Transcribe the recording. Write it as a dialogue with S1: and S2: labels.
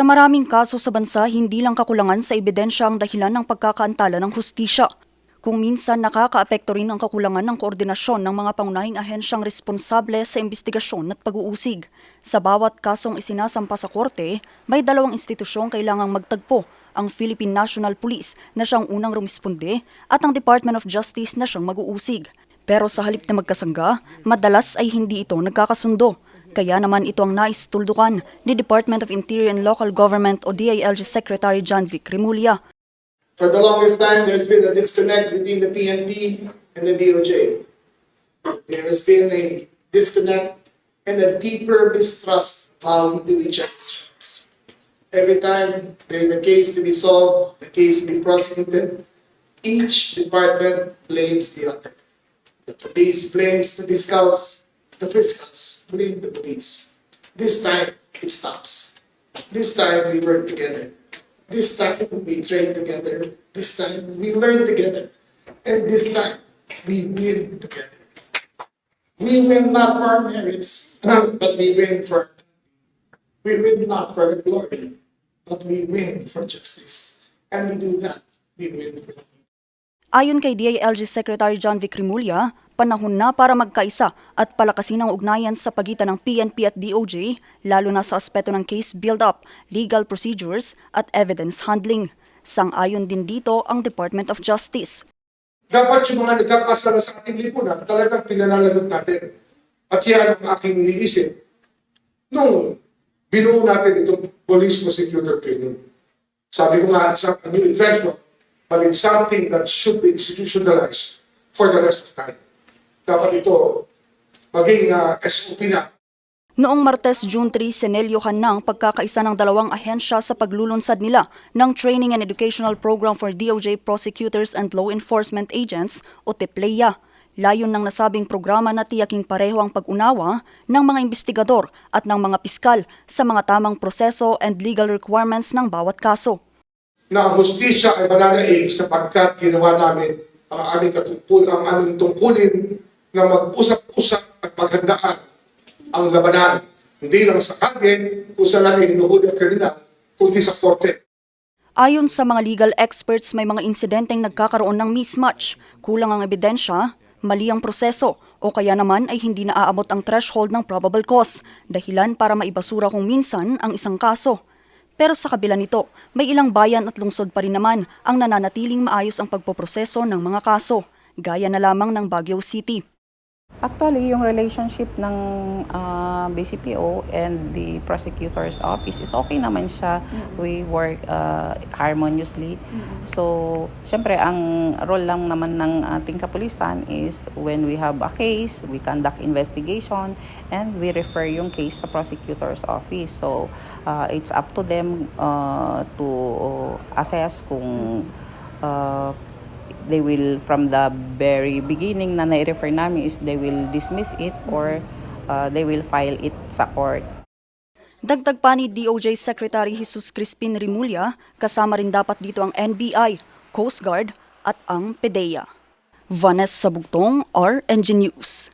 S1: Sa maraming kaso sa bansa, hindi lang kakulangan sa ebidensya ang dahilan ng pagkakaantala ng hustisya. Kung minsan nakakaapekto rin ang kakulangan ng koordinasyon ng mga pangunahing ahensyang responsable sa investigasyon at pag-uusig. Sa bawat kasong isinasampa sa korte, may dalawang institusyong kailangang magtagpo, ang Philippine National Police na siyang unang rumisponde at ang Department of Justice na siyang mag-uusig. Pero sa halip na magkasangga, madalas ay hindi ito nagkakasundo. Kaya naman ito ang naistuldukan ni Department of Interior and Local Government o DILG Secretary John Vic Remulla
S2: For the longest time, there's been a disconnect between the PNP and the DOJ. There has been a disconnect and a deeper mistrust of how we each other's. Every time there's a case to be solved, a case to be prosecuted, each department blames the other. The police blames the fiscals, the fiscals blame the police. This time, it stops. This time, we work together. This time, we train together. This time, we learn together. And this time, we win together. We win not for our merits, but we win for we win not for glory, but we win for justice. And we do that, we win for.
S1: Ayon kay DILG Secretary John Vic Remulla, panahon na para magkaisa at palakasin ang ugnayan sa pagitan ng PNP at DOJ, lalo na sa aspeto ng case build-up, legal procedures at evidence handling. Sang-ayon din dito ang Department of Justice.
S2: dapat yung mga nagkakasama sa ating lipunan, talagang pinanalagot natin. At yan ang aking iniisip nung binuo natin itong police prosecutor training. Sabi ko nga, it's a new invention, but it's something that should be institutionalized for the rest of time. Dapat ito maging uh, SOP na
S1: Noong Martes, June 3, senelyohan na ang pagkakaisa ng dalawang ahensya sa paglulunsad nila ng Training and Educational Program for DOJ Prosecutors and Law Enforcement Agents o TEPLEA. Layon ng nasabing programa na tiyaking pareho ang pag-unawa ng mga investigador at ng mga piskal sa mga tamang proseso and legal requirements ng bawat kaso.
S2: na ang hustisya ay mananaig sapagkat ginawa namin ang aming katungkul, ang aming tungkulin na mag-usap-usap at maghandaan ang labanan. Hindi lang sa kalye, kung saan natin hinuhuli ang kriminal, kundi sa korte.
S1: Ayon sa mga legal experts, may mga insidenteng nagkakaroon ng mismatch, kulang ang ebidensya, mali ang proseso, o kaya naman ay hindi naaabot ang threshold ng probable cause, dahilan para maibasura kung minsan ang isang kaso. Pero sa kabila nito, may ilang bayan at lungsod pa rin naman ang nananatiling maayos ang pagpoproseso ng mga kaso, gaya na lamang ng Baguio City.
S3: Actually, yung relationship ng ah, BCPO and the prosecutor's office is okay naman siya. We work ah, harmoniously. So, syempre, ang role lang naman ng ating kapulisan is when we have a case, we conduct investigation, and we refer yung case sa prosecutor's office. So, ah, it's up to them ah, to assess kung ah, they will from the very beginning na nai-refer namin is they will dismiss it or uh, they will file it sa court.
S1: Dagdag pa ni DOJ Secretary Jesus Crispin Rimulya, kasama rin dapat dito ang NBI, Coast Guard at ang PDEA. Vanessa Bugtong, RNG News.